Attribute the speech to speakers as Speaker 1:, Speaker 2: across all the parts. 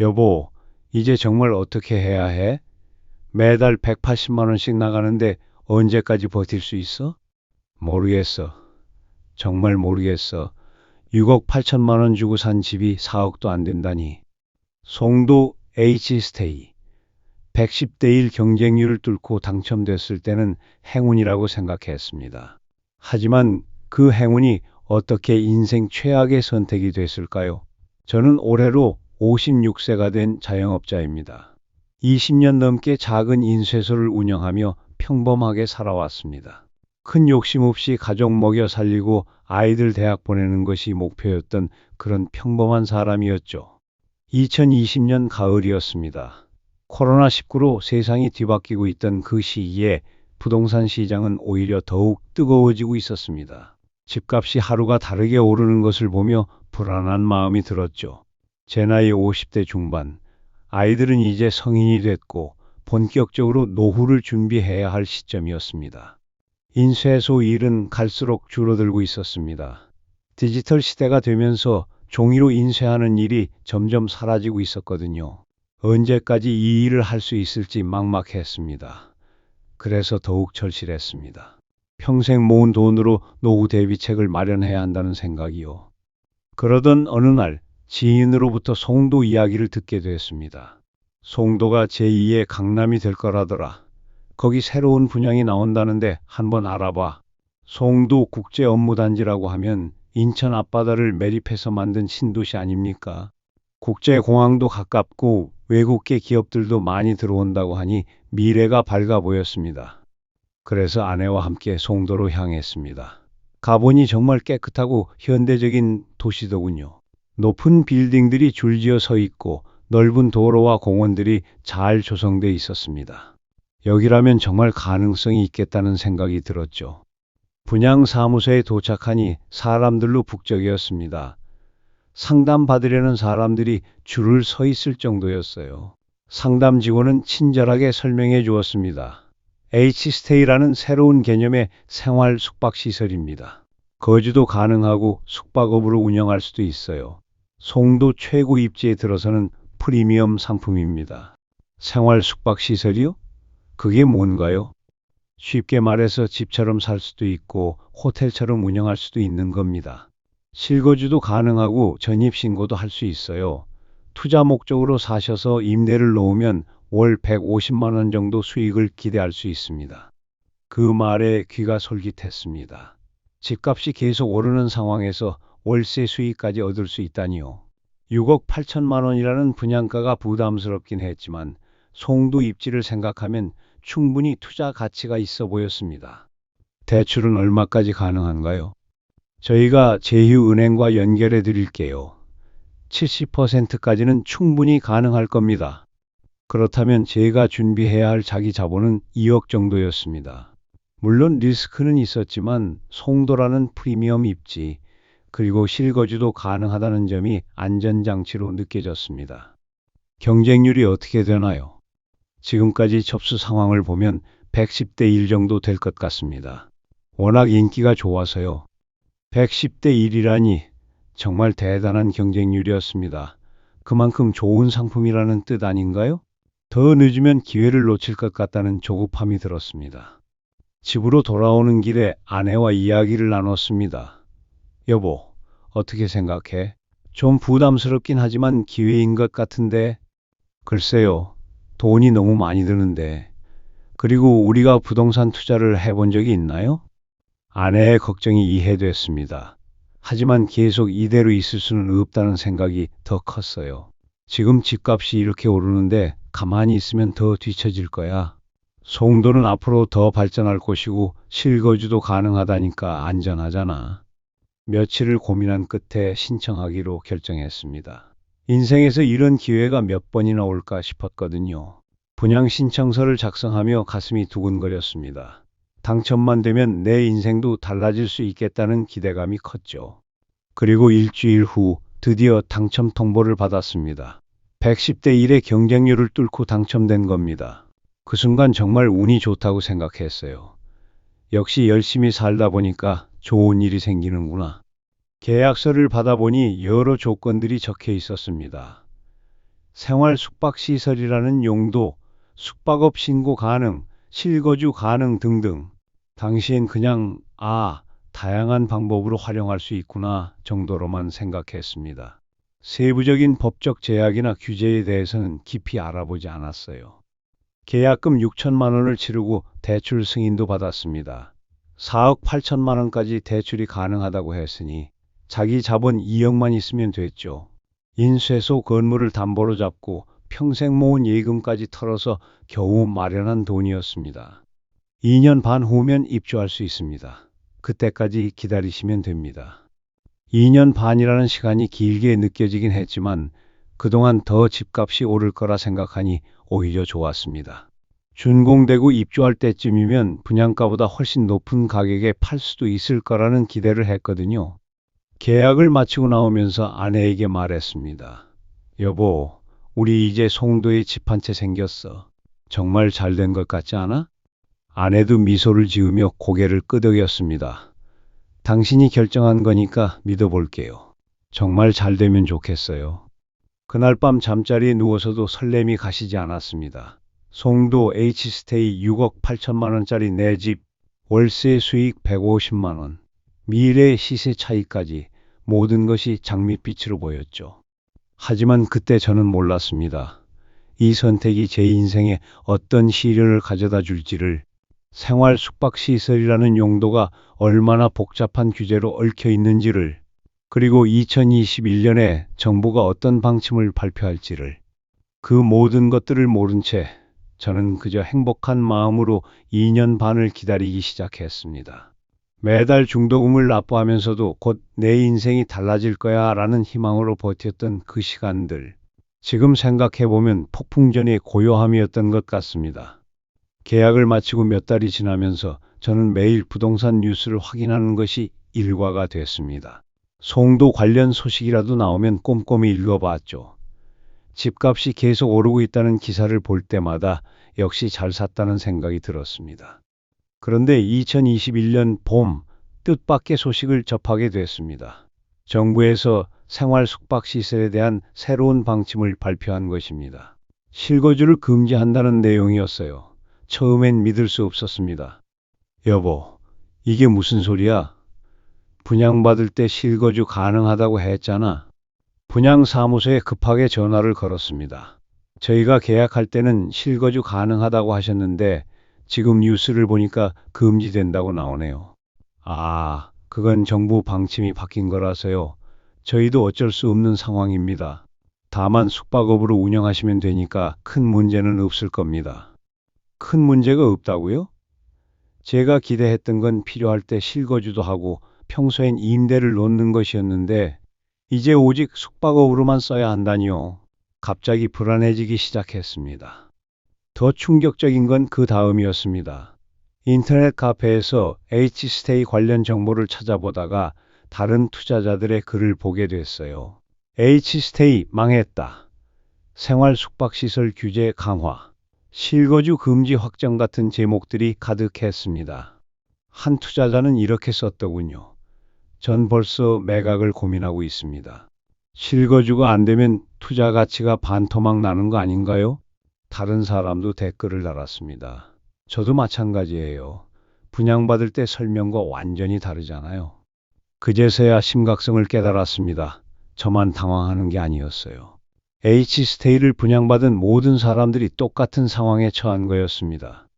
Speaker 1: 여보, 이제 정말 어떻게 해야 해? 매달 180만 원씩 나가는데 언제까지 버틸 수 있어? 모르겠어. 정말 모르겠어. 6억 8천만 원 주고 산 집이 4억도 안 된다니. 송도 H스테이. 110대 1 경쟁률을 뚫고 당첨됐을 때는 행운이라고 생각했습니다. 하지만 그 행운이 어떻게 인생 최악의 선택이 됐을까요? 저는 올해로 56세가 된 자영업자입니다. 20년 넘게 작은 인쇄소를 운영하며 평범하게 살아왔습니다. 큰 욕심 없이 가족 먹여 살리고 아이들 대학 보내는 것이 목표였던 그런 평범한 사람이었죠. 2020년 가을이었습니다. 코로나19로 세상이 뒤바뀌고 있던 그 시기에 부동산 시장은 오히려 더욱 뜨거워지고 있었습니다. 집값이 하루가 다르게 오르는 것을 보며 불안한 마음이 들었죠. 제 나이 50대 중반, 아이들은 이제 성인이 됐고 본격적으로 노후를 준비해야 할 시점이었습니다. 인쇄소 일은 갈수록 줄어들고 있었습니다. 디지털 시대가 되면서 종이로 인쇄하는 일이 점점 사라지고 있었거든요. 언제까지 이 일을 할 수 있을지 막막했습니다. 그래서 더욱 절실했습니다. 평생 모은 돈으로 노후 대비책을 마련해야 한다는 생각이요. 그러던 어느 날 지인으로부터 송도 이야기를 듣게 됐습니다. 송도가 제2의 강남이 될 거라더라. 거기 새로운 분양이 나온다는데 한번 알아봐. 송도 국제 업무단지라고 하면 인천 앞바다를 매립해서 만든 신도시 아닙니까? 국제공항도 가깝고 외국계 기업들도 많이 들어온다고 하니 미래가 밝아 보였습니다. 그래서 아내와 함께 송도로 향했습니다. 가보니 정말 깨끗하고 현대적인 도시더군요. 높은 빌딩들이 줄지어 서 있고 넓은 도로와 공원들이 잘 조성돼 있었습니다. 여기라면 정말 가능성이 있겠다는 생각이 들었죠. 분양 사무소에 도착하니 사람들로 북적이었습니다. 상담 받으려는 사람들이 줄을 서 있을 정도였어요. 상담 직원은 친절하게 설명해 주었습니다. H스테이라는 새로운 개념의 생활 숙박 시설입니다. 거주도 가능하고 숙박업으로 운영할 수도 있어요. 송도 최고 입지에 들어서는 프리미엄 상품입니다. 생활 숙박 시설이요? 그게 뭔가요? 쉽게 말해서 집처럼 살 수도 있고 호텔처럼 운영할 수도 있는 겁니다. 실거주도 가능하고 전입신고도 할 수 있어요. 투자 목적으로 사셔서 임대를 놓으면 월 150만 원 정도 수익을 기대할 수 있습니다. 그 말에 귀가 솔깃했습니다. 집값이 계속 오르는 상황에서 월세 수익까지 얻을 수 있다니요. 6억 8천만 원이라는 분양가가 부담스럽긴 했지만 송도 입지를 생각하면 충분히 투자 가치가 있어 보였습니다. 대출은 얼마까지 가능한가요? 저희가 제휴은행과 연결해 드릴게요. 70%까지는 충분히 가능할 겁니다. 그렇다면 제가 준비해야 할 자기 자본은 2억 정도였습니다. 물론 리스크는 있었지만 송도라는 프리미엄 입지, 그리고 실거주도 가능하다는 점이 안전장치로 느껴졌습니다. 경쟁률이 어떻게 되나요? 지금까지 접수 상황을 보면 110대 1 정도 될 것 같습니다. 워낙 인기가 좋아서요. 110대 1이라니 정말 대단한 경쟁률이었습니다. 그만큼 좋은 상품이라는 뜻 아닌가요? 더 늦으면 기회를 놓칠 것 같다는 조급함이 들었습니다. 집으로 돌아오는 길에 아내와 이야기를 나눴습니다. 여보, 어떻게 생각해? 좀 부담스럽긴 하지만 기회인 것 같은데. 글쎄요, 돈이 너무 많이 드는데. 그리고 우리가 부동산 투자를 해본 적이 있나요? 아내의 걱정이 이해됐습니다. 하지만 계속 이대로 있을 수는 없다는 생각이 더 컸어요. 지금 집값이 이렇게 오르는데 가만히 있으면 더 뒤처질 거야. 송도는 앞으로 더 발전할 곳이고 실거주도 가능하다니까 안전하잖아. 며칠을 고민한 끝에 신청하기로 결정했습니다. 인생에서 이런 기회가 몇 번이나 올까 싶었거든요. 분양 신청서를 작성하며 가슴이 두근거렸습니다. 당첨만 되면 내 인생도 달라질 수 있겠다는 기대감이 컸죠. 그리고 일주일 후 드디어 당첨 통보를 받았습니다. 110대 1의 경쟁률을 뚫고 당첨된 겁니다. 그 순간 정말 운이 좋다고 생각했어요. 역시 열심히 살다 보니까 좋은 일이 생기는구나. 계약서를 받아보니 여러 조건들이 적혀 있었습니다. 생활 숙박시설이라는 용도, 숙박업 신고 가능, 실거주 가능 등등. 당시엔 그냥, 아, 다양한 방법으로 활용할 수 있구나 정도로만 생각했습니다. 세부적인 법적 제약이나 규제에 대해서는 깊이 알아보지 않았어요. 계약금 6천만 원을 치르고 대출 승인도 받았습니다. 4억 8천만 원까지 대출이 가능하다고 했으니 자기 자본 2억만 있으면 됐죠. 인쇄소 건물을 담보로 잡고 평생 모은 예금까지 털어서 겨우 마련한 돈이었습니다. 2년 반 후면 입주할 수 있습니다. 그때까지 기다리시면 됩니다. 2년 반이라는 시간이 길게 느껴지긴 했지만 그동안 더 집값이 오를 거라 생각하니 오히려 좋았습니다. 준공되고 입주할 때쯤이면 분양가보다 훨씬 높은 가격에 팔 수도 있을 거라는 기대를 했거든요. 계약을 마치고 나오면서 아내에게 말했습니다. 여보, 우리 이제 송도에 집 한 채 생겼어. 정말 잘 된 것 같지 않아? 아내도 미소를 지으며 고개를 끄덕였습니다. 당신이 결정한 거니까 믿어볼게요. 정말 잘 되면 좋겠어요. 그날 밤 잠자리에 누워서도 설렘이 가시지 않았습니다. 송도 H스테이 6억 8천만 원짜리 내 집, 월세 수익 150만 원, 미래 시세 차이까지 모든 것이 장밋빛으로 보였죠. 하지만 그때 저는 몰랐습니다. 이 선택이 제 인생에 어떤 시련을 가져다 줄지를 생활 숙박시설이라는 용도가 얼마나 복잡한 규제로 얽혀 있는지를 그리고 2021년에 정부가 어떤 방침을 발표할지를 그 모든 것들을 모른 채 저는 그저 행복한 마음으로 2년 반을 기다리기 시작했습니다. 매달 중도금을 납부하면서도 곧 내 인생이 달라질 거야 라는 희망으로 버텼던 그 시간들. 지금 생각해보면 폭풍전의 고요함이었던 것 같습니다. 계약을 마치고 몇 달이 지나면서 저는 매일 부동산 뉴스를 확인하는 것이 일과가 됐습니다. 송도 관련 소식이라도 나오면 꼼꼼히 읽어봤죠. 집값이 계속 오르고 있다는 기사를 볼 때마다 역시 잘 샀다는 생각이 들었습니다. 그런데 2021년 봄 뜻밖의 소식을 접하게 됐습니다. 정부에서 생활 숙박 시설에 대한 새로운 방침을 발표한 것입니다. 실거주를 금지한다는 내용이었어요. 처음엔 믿을 수 없었습니다. 여보, 이게 무슨 소리야? 분양받을 때 실거주 가능하다고 했잖아. 분양사무소에 급하게 전화를 걸었습니다. 저희가 계약할 때는 실거주 가능하다고 하셨는데 지금 뉴스를 보니까 금지된다고 나오네요. 아, 그건 정부 방침이 바뀐 거라서요. 저희도 어쩔 수 없는 상황입니다. 다만 숙박업으로 운영하시면 되니까 큰 문제는 없을 겁니다. 큰 문제가 없다고요? 제가 기대했던 건 필요할 때 실거주도 하고 평소엔 임대를 놓는 것이었는데 이제 오직 숙박업으로만 써야 한다니요. 갑자기 불안해지기 시작했습니다. 더 충격적인 건 그 다음이었습니다. 인터넷 카페에서 H스테이 관련 정보를 찾아보다가 다른 투자자들의 글을 보게 됐어요. H스테이 망했다. 생활 숙박시설 규제 강화. 실거주 금지 확정 같은 제목들이 가득했습니다. 한 투자자는 이렇게 썼더군요. 전 벌써 매각을 고민하고 있습니다. 실거주가 안 되면 투자 가치가 반토막 나는 거 아닌가요? 다른 사람도 댓글을 달았습니다. 저도 마찬가지예요. 분양받을 때 설명과 완전히 다르잖아요. 그제서야 심각성을 깨달았습니다. 저만 당황하는 게 아니었어요. H스테이를 분양받은 모든 사람들이 똑같은 상황에 처한 거였습니다.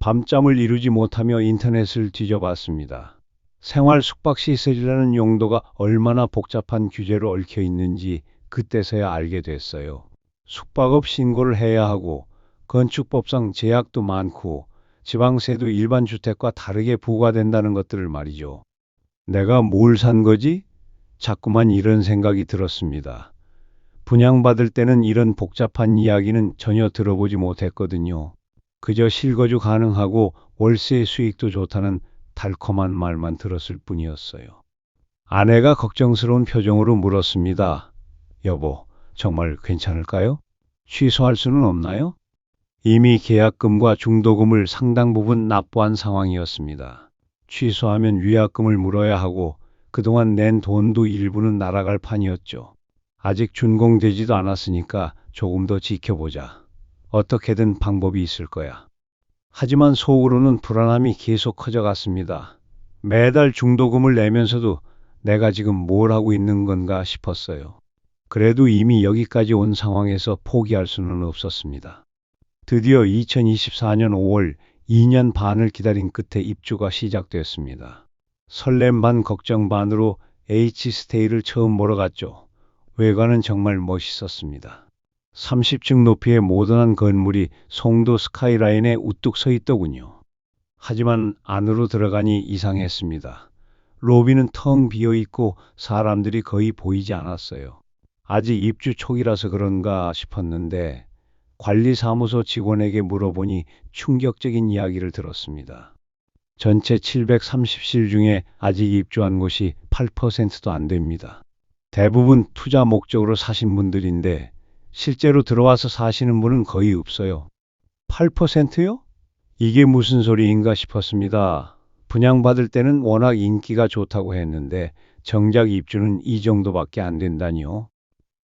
Speaker 1: 밤잠을 이루지 못하며 인터넷을 뒤져봤습니다. 생활 숙박 시설이라는 용도가 얼마나 복잡한 규제로 얽혀 있는지 그때서야 알게 됐어요. 숙박업 신고를 해야 하고 건축법상 제약도 많고 지방세도 일반 주택과 다르게 부과된다는 것들을 말이죠. 내가 뭘 산 거지? 자꾸만 이런 생각이 들었습니다. 분양받을 때는 이런 복잡한 이야기는 전혀 들어보지 못했거든요. 그저 실거주 가능하고 월세 수익도 좋다는 달콤한 말만 들었을 뿐이었어요. 아내가 걱정스러운 표정으로 물었습니다. 여보, 정말 괜찮을까요? 취소할 수는 없나요? 이미 계약금과 중도금을 상당 부분 납부한 상황이었습니다. 취소하면 위약금을 물어야 하고 그동안 낸 돈도 일부는 날아갈 판이었죠. 아직 준공되지도 않았으니까 조금 더 지켜보자. 어떻게든 방법이 있을 거야. 하지만 속으로는 불안함이 계속 커져갔습니다. 매달 중도금을 내면서도 내가 지금 뭘 하고 있는 건가 싶었어요. 그래도 이미 여기까지 온 상황에서 포기할 수는 없었습니다. 드디어 2024년 5월 2년 반을 기다린 끝에 입주가 시작되었습니다. 설렘 반 걱정 반으로 H스테이를 처음 보러 갔죠. 외관은 정말 멋있었습니다. 30층 높이의 모던한 건물이 송도 스카이라인에 우뚝 서 있더군요. 하지만 안으로 들어가니 이상했습니다. 로비는 텅 비어 있고 사람들이 거의 보이지 않았어요. 아직 입주 초기라서 그런가 싶었는데 관리사무소 직원에게 물어보니 충격적인 이야기를 들었습니다. 전체 730실 중에 아직 입주한 곳이 8%도 안 됩니다. 대부분 투자 목적으로 사신 분들인데 실제로 들어와서 사시는 분은 거의 없어요. 8%요? 이게 무슨 소리인가 싶었습니다. 분양받을 때는 워낙 인기가 좋다고 했는데 정작 입주는 이 정도밖에 안 된다니요.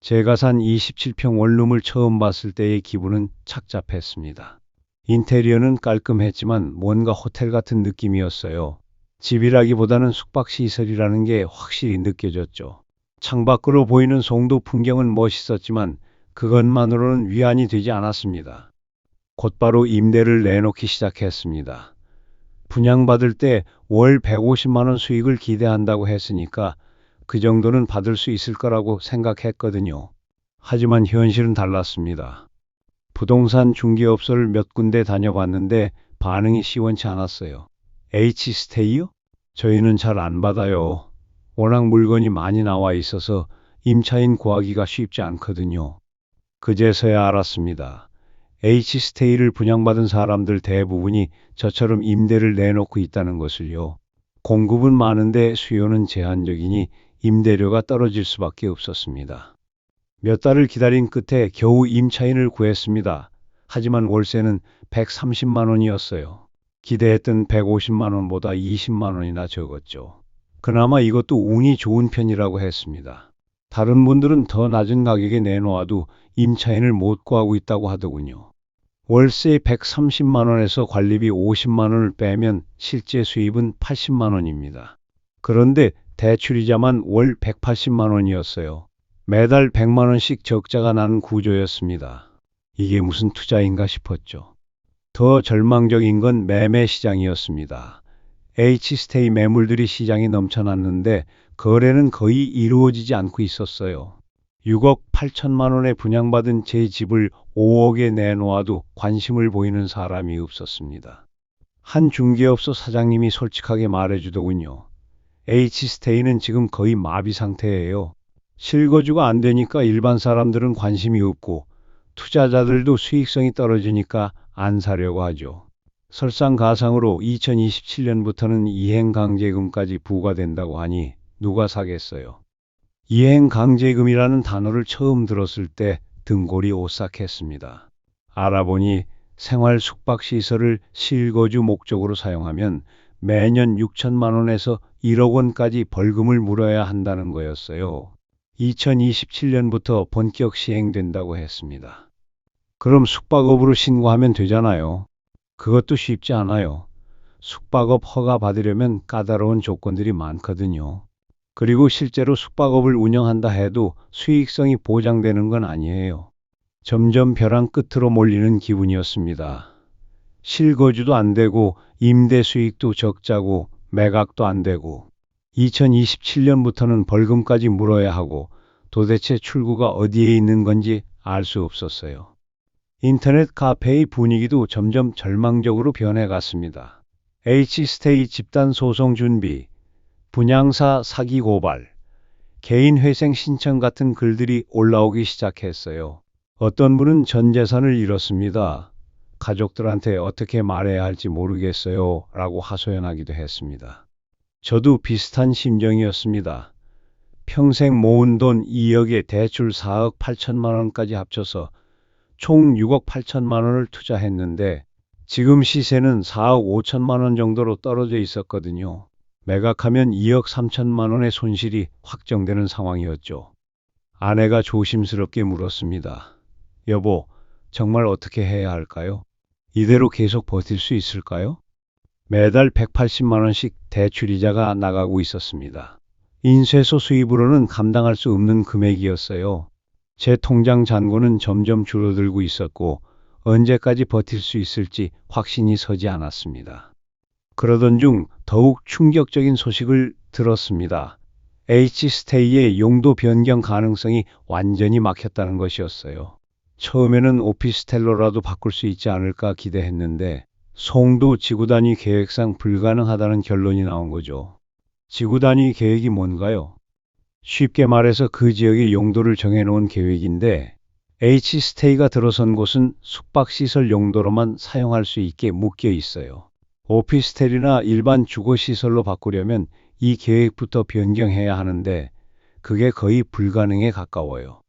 Speaker 1: 제가 산 27평 원룸을 처음 봤을 때의 기분은 착잡했습니다. 인테리어는 깔끔했지만 뭔가 호텔 같은 느낌이었어요. 집이라기보다는 숙박시설이라는 게 확실히 느껴졌죠. 창밖으로 보이는 송도 풍경은 멋있었지만 그것만으로는 위안이 되지 않았습니다. 곧바로 임대를 내놓기 시작했습니다. 분양받을 때 월 150만 원 수익을 기대한다고 했으니까 그 정도는 받을 수 있을 거라고 생각했거든요. 하지만 현실은 달랐습니다. 부동산 중개업소를 몇 군데 다녀봤는데 반응이 시원치 않았어요. H스테이요? 저희는 잘 안 받아요. 워낙 물건이 많이 나와 있어서 임차인 구하기가 쉽지 않거든요. 그제서야 알았습니다. H스테이를 분양받은 사람들 대부분이 저처럼 임대를 내놓고 있다는 것을요. 공급은 많은데 수요는 제한적이니 임대료가 떨어질 수밖에 없었습니다. 몇 달을 기다린 끝에 겨우 임차인을 구했습니다. 하지만 월세는 130만 원이었어요. 기대했던 150만 원보다 20만 원이나 적었죠. 그나마 이것도 운이 좋은 편이라고 했습니다. 다른 분들은 더 낮은 가격에 내놓아도 임차인을 못 구하고 있다고 하더군요. 월세 130만 원에서 관리비 50만 원을 빼면 실제 수입은 80만 원입니다. 그런데 대출이자만 월 180만 원이었어요. 매달 100만 원씩 적자가 나는 구조였습니다. 이게 무슨 투자인가 싶었죠. 더 절망적인 건 매매 시장이었습니다. H스테이 매물들이 시장에 넘쳐났는데 거래는 거의 이루어지지 않고 있었어요. 6억 8천만 원에 분양받은 제 집을 5억에 내놓아도 관심을 보이는 사람이 없었습니다. 한 중개업소 사장님이 솔직하게 말해주더군요. H스테이는 지금 거의 마비 상태예요. 실거주가 안 되니까 일반 사람들은 관심이 없고 투자자들도 수익성이 떨어지니까 안 사려고 하죠. 설상가상으로 2027년부터는 이행 강제금까지 부과된다고 하니 누가 사겠어요. 이행 강제금이라는 단어를 처음 들었을 때 등골이 오싹했습니다. 알아보니 생활 숙박 시설을 실거주 목적으로 사용하면 매년 6천만 원에서 1억 원까지 벌금을 물어야 한다는 거였어요. 2027년부터 본격 시행된다고 했습니다. 그럼 숙박업으로 신고하면 되잖아요. 그것도 쉽지 않아요. 숙박업 허가 받으려면 까다로운 조건들이 많거든요. 그리고 실제로 숙박업을 운영한다 해도 수익성이 보장되는 건 아니에요. 점점 벼랑 끝으로 몰리는 기분이었습니다. 실거주도 안 되고 임대 수익도 적자고 매각도 안 되고 2027년부터는 벌금까지 물어야 하고 도대체 출구가 어디에 있는 건지 알 수 없었어요. 인터넷 카페의 분위기도 점점 절망적으로 변해갔습니다. H스테이 집단 소송 준비, 분양사 사기 고발, 개인 회생 신청 같은 글들이 올라오기 시작했어요. 어떤 분은 전 재산을 잃었습니다. 가족들한테 어떻게 말해야 할지 모르겠어요. 라고 하소연하기도 했습니다. 저도 비슷한 심정이었습니다. 평생 모은 돈 2억에 대출 4억 8천만 원까지 합쳐서 총 6억 8천만 원을 투자했는데 지금 시세는 4억 5천만 원 정도로 떨어져 있었거든요. 매각하면 2억 3천만 원의 손실이 확정되는 상황이었죠. 아내가 조심스럽게 물었습니다. 여보, 정말 어떻게 해야 할까요? 이대로 계속 버틸 수 있을까요? 매달 180만 원씩 대출 이자가 나가고 있었습니다. 인쇄소 수입으로는 감당할 수 없는 금액이었어요. 제 통장 잔고는 점점 줄어들고 있었고 언제까지 버틸 수 있을지 확신이 서지 않았습니다. 그러던 중 더욱 충격적인 소식을 들었습니다. H스테이의 용도 변경 가능성이 완전히 막혔다는 것이었어요. 처음에는 오피스텔로라도 바꿀 수 있지 않을까 기대했는데 송도 지구 단위 계획상 불가능하다는 결론이 나온 거죠. 지구 단위 계획이 뭔가요? 쉽게 말해서 그 지역의 용도를 정해놓은 계획인데 H스테이가 들어선 곳은 숙박시설 용도로만 사용할 수 있게 묶여 있어요. 오피스텔이나 일반 주거시설로 바꾸려면 이 계획부터 변경해야 하는데 그게 거의 불가능에 가까워요.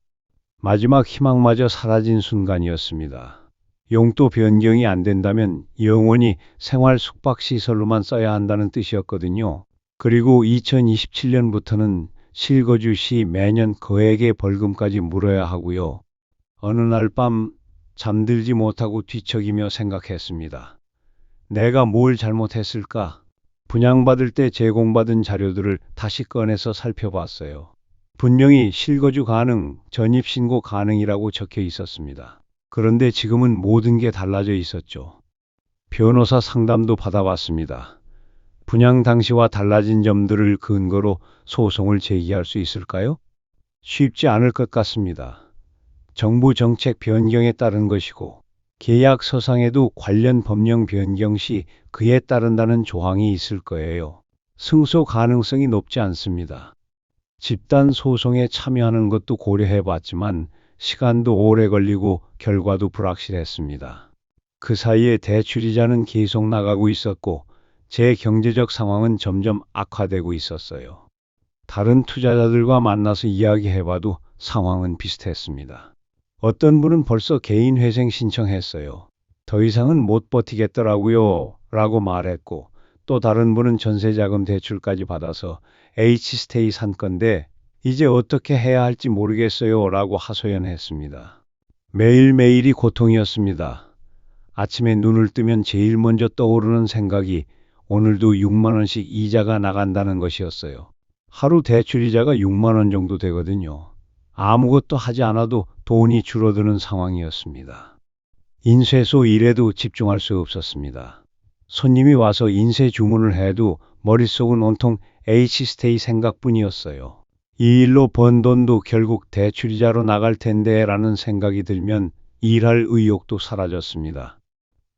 Speaker 1: 마지막 희망마저 사라진 순간이었습니다. 용도 변경이 안 된다면 영원히 생활 숙박시설로만 써야 한다는 뜻이었거든요. 그리고 2027년부터는 실거주 시 매년 거액의 벌금까지 물어야 하고요. 어느 날 밤 잠들지 못하고 뒤척이며 생각했습니다. 내가 뭘 잘못했을까? 분양받을 때 제공받은 자료들을 다시 꺼내서 살펴봤어요. 분명히 실거주 가능, 전입신고 가능이라고 적혀 있었습니다. 그런데 지금은 모든 게 달라져 있었죠. 변호사 상담도 받아봤습니다. 분양 당시와 달라진 점들을 근거로 소송을 제기할 수 있을까요? 쉽지 않을 것 같습니다. 정부 정책 변경에 따른 것이고 계약 서상에도 관련 법령 변경 시 그에 따른다는 조항이 있을 거예요. 승소 가능성이 높지 않습니다. 집단 소송에 참여하는 것도 고려해 봤지만 시간도 오래 걸리고 결과도 불확실했습니다. 그 사이에 대출이자는 계속 나가고 있었고 제 경제적 상황은 점점 악화되고 있었어요. 다른 투자자들과 만나서 이야기해봐도 상황은 비슷했습니다. 어떤 분은 벌써 개인 회생 신청했어요. 더 이상은 못 버티겠더라고요. 라고 말했고, 또 다른 분은 전세자금 대출까지 받아서 H스테이 산 건데, 이제 어떻게 해야 할지 모르겠어요. 라고 하소연했습니다. 매일매일이 고통이었습니다. 아침에 눈을 뜨면 제일 먼저 떠오르는 생각이 오늘도 6만원씩 이자가 나간다는 것이었어요. 하루 대출 이자가 6만원 정도 되거든요. 아무것도 하지 않아도 돈이 줄어드는 상황이었습니다. 인쇄소 일에도 집중할 수 없었습니다. 손님이 와서 인쇄 주문을 해도 머릿속은 온통 H스테이 생각뿐이었어요. 이 일로 번 돈도 결국 대출이자로 나갈 텐데 라는 생각이 들면 일할 의욕도 사라졌습니다.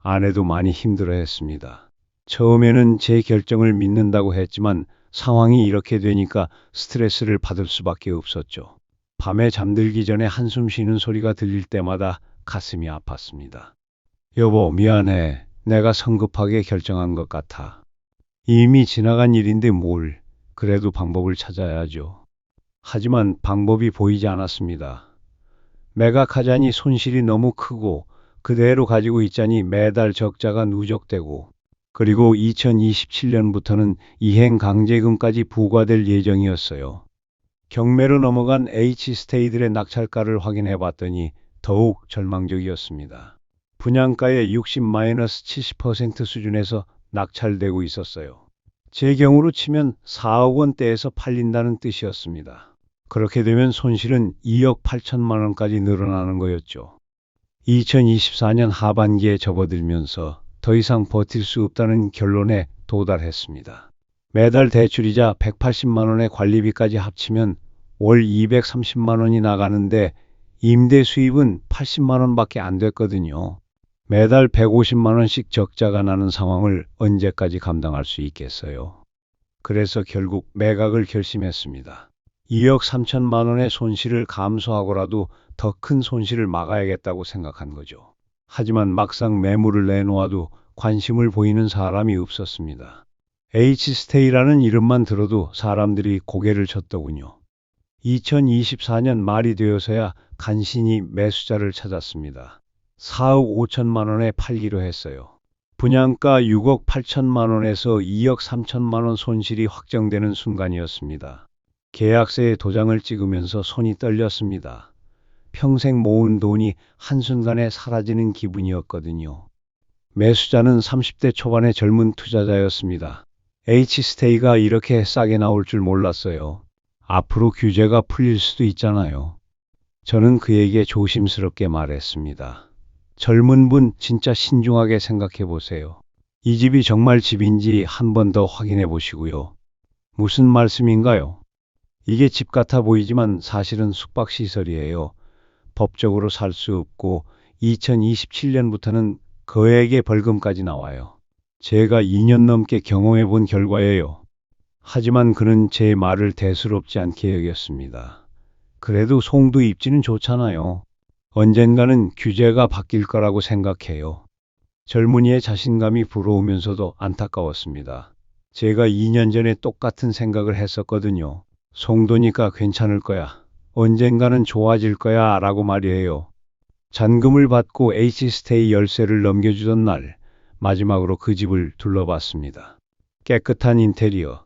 Speaker 1: 아내도 많이 힘들어 했습니다. 처음에는 제 결정을 믿는다고 했지만 상황이 이렇게 되니까 스트레스를 받을 수밖에 없었죠. 밤에 잠들기 전에 한숨 쉬는 소리가 들릴 때마다 가슴이 아팠습니다. 여보, 미안해. 내가 성급하게 결정한 것 같아. 이미 지나간 일인데 뭘, 그래도 방법을 찾아야죠. 하지만 방법이 보이지 않았습니다. 매각하자니 손실이 너무 크고 그대로 가지고 있자니 매달 적자가 누적되고 그리고 2027년부터는 이행 강제금까지 부과될 예정이었어요. 경매로 넘어간 H스테이들의 낙찰가를 확인해 봤더니 더욱 절망적이었습니다. 분양가의 60-70% 수준에서 낙찰되고 있었어요. 제 경우로 치면 4억 원대에서 팔린다는 뜻이었습니다. 그렇게 되면 손실은 2억 8천만 원까지 늘어나는 거였죠. 2024년 하반기에 접어들면서 더 이상 버틸 수 없다는 결론에 도달했습니다. 매달 대출이자 180만 원의 관리비까지 합치면 월 230만 원이 나가는데 임대 수입은 80만 원밖에 안 됐거든요. 매달 150만 원씩 적자가 나는 상황을 언제까지 감당할 수 있겠어요. 그래서 결국 매각을 결심했습니다. 2억 3천만 원의 손실을 감수하고라도 더 큰 손실을 막아야겠다고 생각한 거죠. 하지만 막상 매물을 내놓아도 관심을 보이는 사람이 없었습니다. H스테이라는 이름만 들어도 사람들이 고개를 쳤더군요. 2024년 말이 되어서야 간신히 매수자를 찾았습니다. 4억 5천만 원에 팔기로 했어요. 분양가 6억 8천만 원에서 2억 3천만 원 손실이 확정되는 순간이었습니다. 계약서에 도장을 찍으면서 손이 떨렸습니다. 평생 모은 돈이 한순간에 사라지는 기분이었거든요. 매수자는 30대 초반의 젊은 투자자였습니다. H스테이가 이렇게 싸게 나올 줄 몰랐어요. 앞으로 규제가 풀릴 수도 있잖아요. 저는 그에게 조심스럽게 말했습니다. 젊은 분 진짜 신중하게 생각해 보세요. 이 집이 정말 집인지 한 번 더 확인해 보시고요. 무슨 말씀인가요? 이게 집 같아 보이지만 사실은 숙박시설이에요. 법적으로 살 수 없고 2027년부터는 거액의 벌금까지 나와요. 제가 2년 넘게 경험해 본 결과예요. 하지만 그는 제 말을 대수롭지 않게 여겼습니다. 그래도 송도 입지는 좋잖아요. 언젠가는 규제가 바뀔 거라고 생각해요. 젊은이의 자신감이 부러우면서도 안타까웠습니다. 제가 2년 전에 똑같은 생각을 했었거든요. 송도니까 괜찮을 거야. 언젠가는 좋아질 거야. 라고 말이에요. 잔금을 받고 H스테이 열쇠를 넘겨주던 날, 마지막으로 그 집을 둘러봤습니다. 깨끗한 인테리어,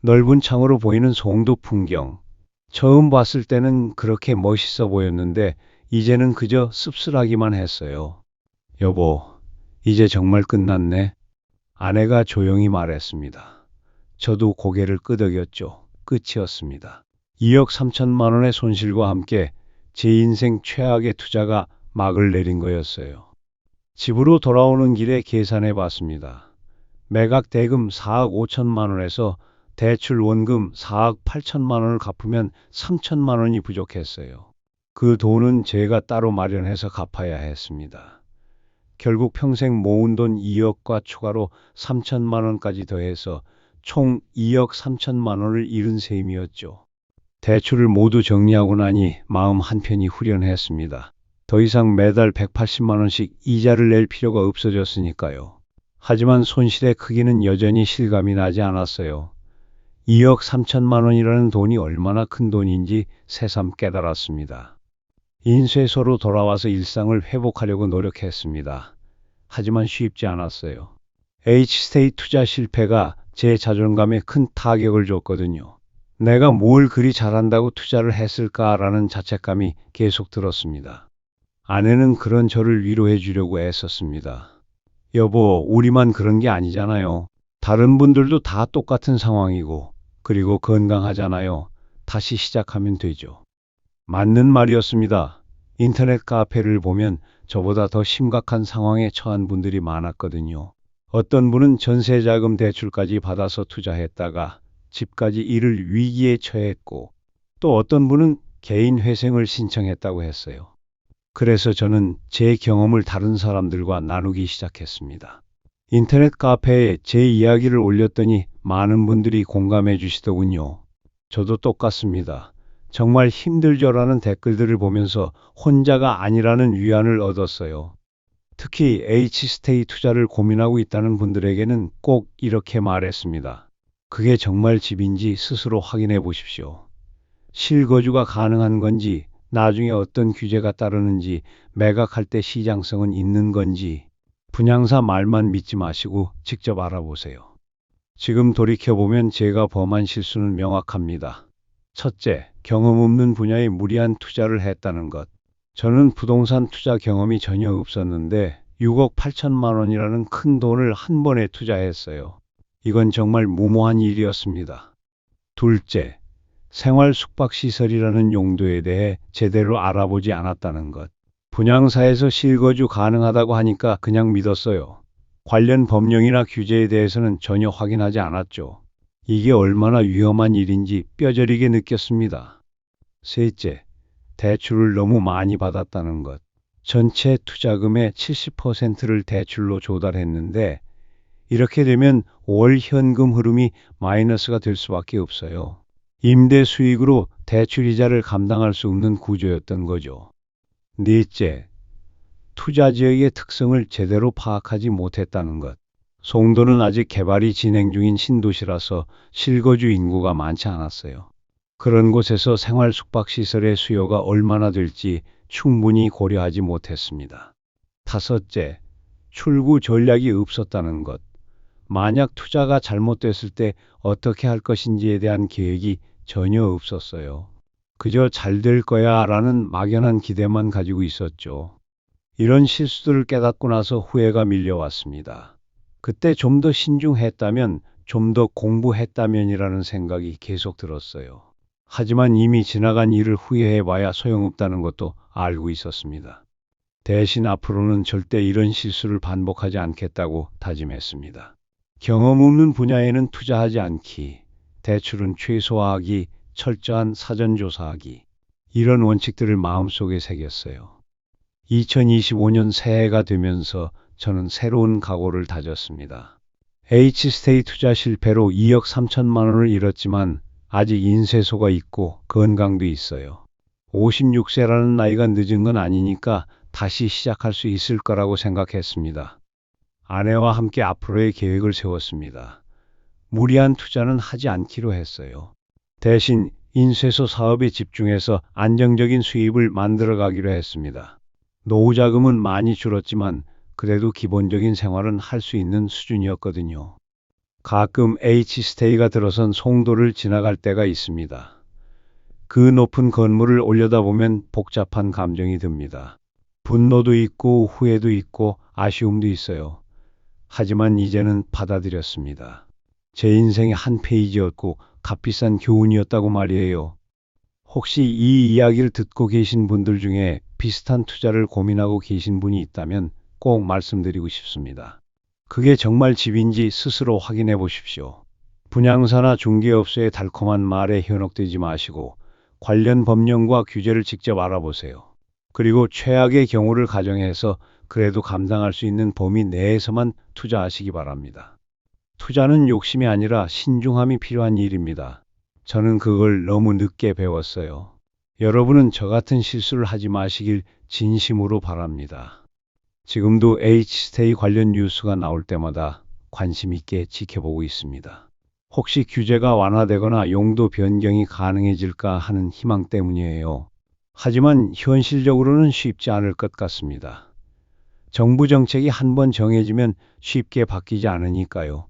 Speaker 1: 넓은 창으로 보이는 송도 풍경. 처음 봤을 때는 그렇게 멋있어 보였는데, 이제는 그저 씁쓸하기만 했어요. 여보, 이제 정말 끝났네. 아내가 조용히 말했습니다. 저도 고개를 끄덕였죠. 끝이었습니다. 2억 3천만 원의 손실과 함께 제 인생 최악의 투자가 막을 내린 거였어요. 집으로 돌아오는 길에 계산해 봤습니다. 매각 대금 4억 5천만 원에서 대출 원금 4억 8천만 원을 갚으면 3천만 원이 부족했어요. 그 돈은 제가 따로 마련해서 갚아야 했습니다. 결국 평생 모은 돈 2억과 추가로 3천만 원까지 더해서 총 2억 3천만 원을 잃은 셈이었죠. 대출을 모두 정리하고 나니 마음 한편이 후련했습니다. 더 이상 매달 180만 원씩 이자를 낼 필요가 없어졌으니까요. 하지만 손실의 크기는 여전히 실감이 나지 않았어요. 2억 3천만 원이라는 돈이 얼마나 큰 돈인지 새삼 깨달았습니다. 인쇄소로 돌아와서 일상을 회복하려고 노력했습니다. 하지만 쉽지 않았어요. H스테이 투자 실패가 제 자존감에 큰 타격을 줬거든요. 내가 뭘 그리 잘한다고 투자를 했을까라는 자책감이 계속 들었습니다. 아내는 그런 저를 위로해 주려고 애썼습니다. 여보, 우리만 그런 게 아니잖아요. 다른 분들도 다 똑같은 상황이고, 그리고 건강하잖아요. 다시 시작하면 되죠. 맞는 말이었습니다. 인터넷 카페를 보면 저보다 더 심각한 상황에 처한 분들이 많았거든요. 어떤 분은 전세자금 대출까지 받아서 투자했다가 집까지 잃을 위기에 처했고, 또 어떤 분은 개인 회생을 신청했다고 했어요. 그래서 저는 제 경험을 다른 사람들과 나누기 시작했습니다. 인터넷 카페에 제 이야기를 올렸더니 많은 분들이 공감해 주시더군요. 저도 똑같습니다. 정말 힘들죠라는 댓글들을 보면서 혼자가 아니라는 위안을 얻었어요. 특히 H스테이 투자를 고민하고 있다는 분들에게는 꼭 이렇게 말했습니다. 그게 정말 집인지 스스로 확인해 보십시오. 실거주가 가능한 건지, 나중에 어떤 규제가 따르는지, 매각할 때 시장성은 있는 건지, 분양사 말만 믿지 마시고 직접 알아보세요. 지금 돌이켜보면 제가 범한 실수는 명확합니다. 첫째, 경험 없는 분야에 무리한 투자를 했다는 것. 저는 부동산 투자 경험이 전혀 없었는데 6억 8천만 원이라는 큰 돈을 한 번에 투자했어요. 이건 정말 무모한 일이었습니다. 둘째, 생활 숙박시설이라는 용도에 대해 제대로 알아보지 않았다는 것. 분양사에서 실거주 가능하다고 하니까 그냥 믿었어요. 관련 법령이나 규제에 대해서는 전혀 확인하지 않았죠. 이게 얼마나 위험한 일인지 뼈저리게 느꼈습니다. 셋째, 대출을 너무 많이 받았다는 것. 전체 투자금의 70%를 대출로 조달했는데 이렇게 되면 월 현금 흐름이 마이너스가 될 수밖에 없어요. 임대 수익으로 대출 이자를 감당할 수 없는 구조였던 거죠. 넷째, 투자 지역의 특성을 제대로 파악하지 못했다는 것. 송도는 아직 개발이 진행 중인 신도시라서 실거주 인구가 많지 않았어요. 그런 곳에서 생활 숙박 시설의 수요가 얼마나 될지 충분히 고려하지 못했습니다. 다섯째, 출구 전략이 없었다는 것. 만약 투자가 잘못됐을 때 어떻게 할 것인지에 대한 계획이 전혀 없었어요. 그저 잘 될 거야 라는 막연한 기대만 가지고 있었죠. 이런 실수들을 깨닫고 나서 후회가 밀려왔습니다. 그때 좀 더 신중했다면, 좀 더 공부했다면이라는 생각이 계속 들었어요. 하지만 이미 지나간 일을 후회해봐야 소용없다는 것도 알고 있었습니다. 대신 앞으로는 절대 이런 실수를 반복하지 않겠다고 다짐했습니다. 경험 없는 분야에는 투자하지 않기, 대출은 최소화하기, 철저한 사전조사하기. 이런 원칙들을 마음속에 새겼어요. 2025년 새해가 되면서 저는 새로운 각오를 다졌습니다. H스테이 투자 실패로 2억 3천만 원을 잃었지만 아직 인쇄소가 있고 건강도 있어요. 56세라는 나이가 늦은 건 아니니까 다시 시작할 수 있을 거라고 생각했습니다. 아내와 함께 앞으로의 계획을 세웠습니다. 무리한 투자는 하지 않기로 했어요. 대신 인쇄소 사업에 집중해서 안정적인 수입을 만들어 가기로 했습니다. 노후 자금은 많이 줄었지만 그래도 기본적인 생활은 할 수 있는 수준이었거든요. 가끔 H스테이가 들어선 송도를 지나갈 때가 있습니다. 그 높은 건물을 올려다보면 복잡한 감정이 듭니다. 분노도 있고 후회도 있고 아쉬움도 있어요. 하지만 이제는 받아들였습니다. 제 인생의 한 페이지였고 값비싼 교훈이었다고 말이에요. 혹시 이 이야기를 듣고 계신 분들 중에 비슷한 투자를 고민하고 계신 분이 있다면 꼭 말씀드리고 싶습니다. 그게 정말 집인지 스스로 확인해 보십시오. 분양사나 중개업소의 달콤한 말에 현혹되지 마시고 관련 법령과 규제를 직접 알아보세요. 그리고 최악의 경우를 가정해서 그래도 감당할 수 있는 범위 내에서만 투자하시기 바랍니다. 투자는 욕심이 아니라 신중함이 필요한 일입니다. 저는 그걸 너무 늦게 배웠어요. 여러분은 저 같은 실수를 하지 마시길 진심으로 바랍니다. 지금도 H스테이 관련 뉴스가 나올 때마다 관심 있게 지켜보고 있습니다. 혹시 규제가 완화되거나 용도 변경이 가능해질까 하는 희망 때문이에요. 하지만 현실적으로는 쉽지 않을 것 같습니다. 정부 정책이 한 번 정해지면 쉽게 바뀌지 않으니까요.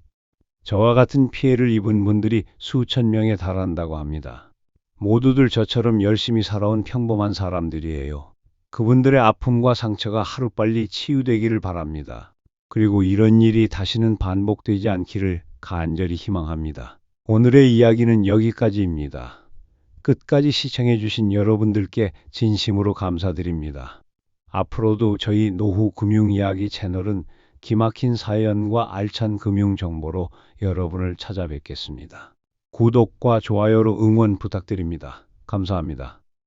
Speaker 1: 저와 같은 피해를 입은 분들이 수천 명에 달한다고 합니다. 모두들 저처럼 열심히 살아온 평범한 사람들이에요. 그분들의 아픔과 상처가 하루빨리 치유되기를 바랍니다. 그리고 이런 일이 다시는 반복되지 않기를 간절히 희망합니다. 오늘의 이야기는 여기까지입니다. 끝까지 시청해주신 여러분들께 진심으로 감사드립니다. 앞으로도 저희 노후 금융 이야기 채널은 기막힌 사연과 알찬 금융 정보로 여러분을 찾아뵙겠습니다. 구독과 좋아요로 응원 부탁드립니다. 감사합니다.